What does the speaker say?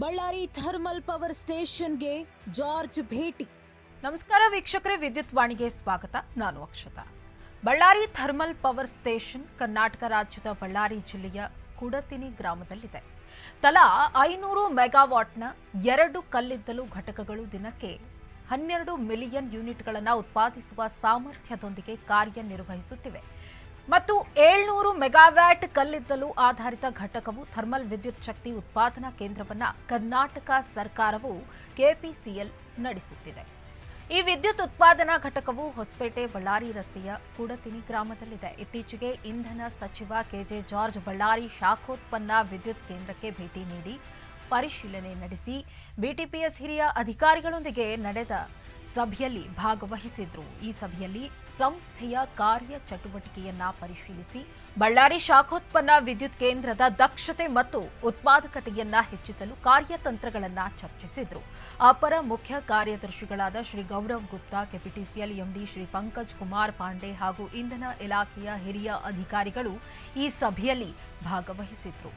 Ballari thermal power ಸ್ಟೇಷನ್ಗೆ George ಭೇಟಿ. ನಮಸ್ಕಾರ ವೀಕ್ಷಕರೇ, ವಿದ್ಯುತ್ ವಾಣಿಗೆ ಸ್ವಾಗತ. ನಾನು Akshata. Ballari thermal power station Karnataka ರಾಜ್ಯದ ಬಳ್ಳಾರಿ ಜಿಲ್ಲೆಯ ಕುಡತಿನಿ ಗ್ರಾಮದಲ್ಲಿದೆ. ತಲಾ ಐನೂರು ಮೆಗಾವಾಟ್ನ ಎರಡು ಕಲ್ಲಿದ್ದಲು ಘಟಕಗಳು ದಿನಕ್ಕೆ ಹನ್ನೆರಡು ಮಿಲಿಯನ್ ಯೂನಿಟ್ಗಳನ್ನು ಉತ್ಪಾದಿಸುವ ಸಾಮರ್ಥ್ಯದೊಂದಿಗೆ ಕಾರ್ಯನಿರ್ವಹಿಸುತ್ತಿವೆ. ಮತ್ತು ಏಳ್ನೂರು ಮೆಗಾವ್ಯಾಟ್ ಕಲ್ಲಿದ್ದಲು ಆಧಾರಿತ ಘಟಕವು ಥರ್ಮಲ್ ವಿದ್ಯುತ್ ಶಕ್ತಿ ಉತ್ಪಾದನಾ ಕೇಂದ್ರವನ್ನ ಕರ್ನಾಟಕ ಸರ್ಕಾರವು ಕೆಪಿಸಿಎಲ್ ನಡೆಸುತ್ತಿದೆ. ಈ ವಿದ್ಯುತ್ ಉತ್ಪಾದನಾ ಘಟಕವು ಹೊಸಪೇಟೆ ಬಳ್ಳಾರಿ ರಸ್ತೆಯ ಕೂಡತಿನಿ ಗ್ರಾಮದಲ್ಲಿದೆ. ಇತ್ತೀಚೆಗೆ ಇಂಧನ ಸಚಿವ ಕೆಜೆ ಜಾರ್ಜ್ ಬಳ್ಳಾರಿ ಶಾಖೋತ್ಪನ್ನ ವಿದ್ಯುತ್ ಕೇಂದ್ರಕ್ಕೆ ಭೇಟಿ ನೀಡಿ ಪರಿಶೀಲನೆ ನಡೆಸಿ ಬಿಟಿಪಿಎಸ್ ಹಿರಿಯ ಅಧಿಕಾರಿಗಳೊಂದಿಗೆ ನಡೆದ ಸಭೆಯಲ್ಲಿ ಭಾಗವಹಿಸಿದ್ರು. ಈ ಸಭೆಯಲ್ಲಿ ಸಂಸ್ಥೆಯ ಕಾರ್ಯ ಚಟುವಟಿಕೆಯನ್ನ ಪರಿಶೀಲಿಸಿ, ಬಳ್ಳಾರಿ ಶಾಖೋತ್ಪನ್ನ ವಿದ್ಯುತ್ ಕೇಂದ್ರದ ದಕ್ಷತೆ ಮತ್ತು ಉತ್ಪಾದಕತೆಯನ್ನ ಹೆಚ್ಚಿಸಲು ಕಾರ್ಯತಂತ್ರಗಳನ್ನ ಚರ್ಚಿಸಿದ್ರು. ಅಪರ ಮುಖ್ಯ ಕಾರ್ಯದರ್ಶಿಗಳಾದ ಶ್ರೀ ಗೌರವ್ ಗುಪ್ತಾ, ಕೆಪಿಟಿಸಿಎಲ್ ಎಂಡಿ ಶ್ರೀ ಪಂಕಜ್ ಕುಮಾರ್ ಪಾಂಡೆ ಹಾಗೂ ಇಂಧನ ಇಲಾಖೆಯ ಹಿರಿಯ ಅಧಿಕಾರಿಗಳು ಈ ಸಭೆಯಲ್ಲಿ ಭಾಗವಹಿಸಿದ್ರು.